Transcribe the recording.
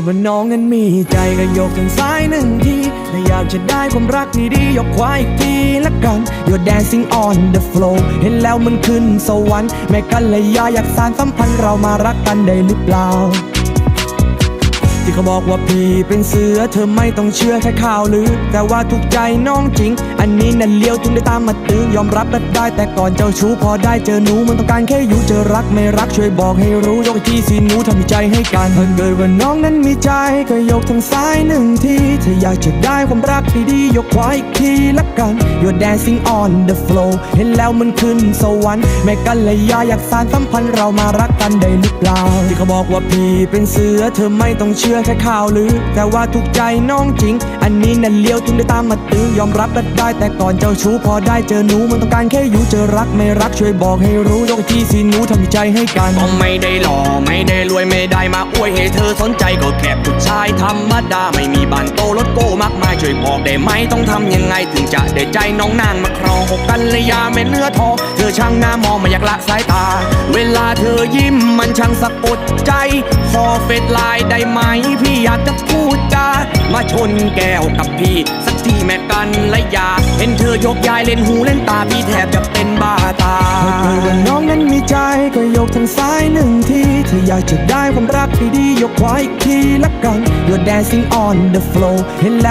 ว่าน้องนั้นมีใจก็ยกทางซ้ายหนึ่งทีถ้าอยากจะได้ความรักดีๆยกขวาอีกทีละกัน You're dancing on the floor เห็นแล้วมันขึ้นสวรรค์แม่กันเลยยาอยากสานสัมพันธ์เรามารักกันได้หรือเปล่า ที่เขาบอกว่าพี่เป็นเสือเธอไม่ต้องเชื่อแค่ข่าวลือ แต่ว่าถูกใจน้องจริง อัน นั่นเลี้ยวถึงได้ตามมาตื้อยอมรับและได้ แต่ก่อนเจ้าชู้พอได้เจอหนูมันต้องการแค่อยู่เจอรักไม่รักช่วยบอกให้รู้ยกอีกทีสิหนูทำใจให้กันถ้าเกิดว่าน้องนั้นมีใจก็ยกทางซ้ายหนึ่งทีถ้าอยากจะได้ความรักดีๆยกขวาอีกทีละกัน You're dancing on the floor เห็นแล้วมันขึ้นสวรรค์แม่กันเลยยาอยากสานสัมพันธ์เรามารักกันได้หรือเปล่าที่เขาบอกว่าพี่เป็นเสือเธอไม่ต้องเชื่อแค่ข่าวลือแต่ว่าถูกใจน้องจริง อันนี้นั่นเลี้ยวถึงได้ตามมาตื้อยอมรับและได้แต่ก่อนเจ้าชู้พอได้เจอหนูมันต้องการแค่อยู่เจอรักไม่รักช่วยบอกให้รู้ยกอีกทีสิหนูทำใจให้กันก็ไม่ได้หล่อไม่ได้รวยไม่ได้มาอวยให้เธอสนใจก็แค่ผู้ชายธรรมดาไม่มีบ้านโตรถโก้มากมายช่วยบอกได้ไหมต้องทำยังไงถึงจะได้ใจน้องนางมาครองอกกันเลยยาไม่เนื้อทองเธอช่างหน้ามองไม่อยากละสายตา เวลาเธอยิ้มมันช่างสะกดใจขอเฟซไลน์ได้ไหมพี่อยากจะพูดจามาชนแก้วกับพี่ สักทีแม่กันและยา ห็นเธอยกยายเล่นหูเล่นตาพี่แทบจะเป็นบ้าตาเธอว่าน้องนั้นมีใจก็ยกทางซ้ายหนึ่งทีถ้าอยากจะได้ความรักดีๆยกขวาอีกทีละกัน You're dancing on the floor เห็นแล้ว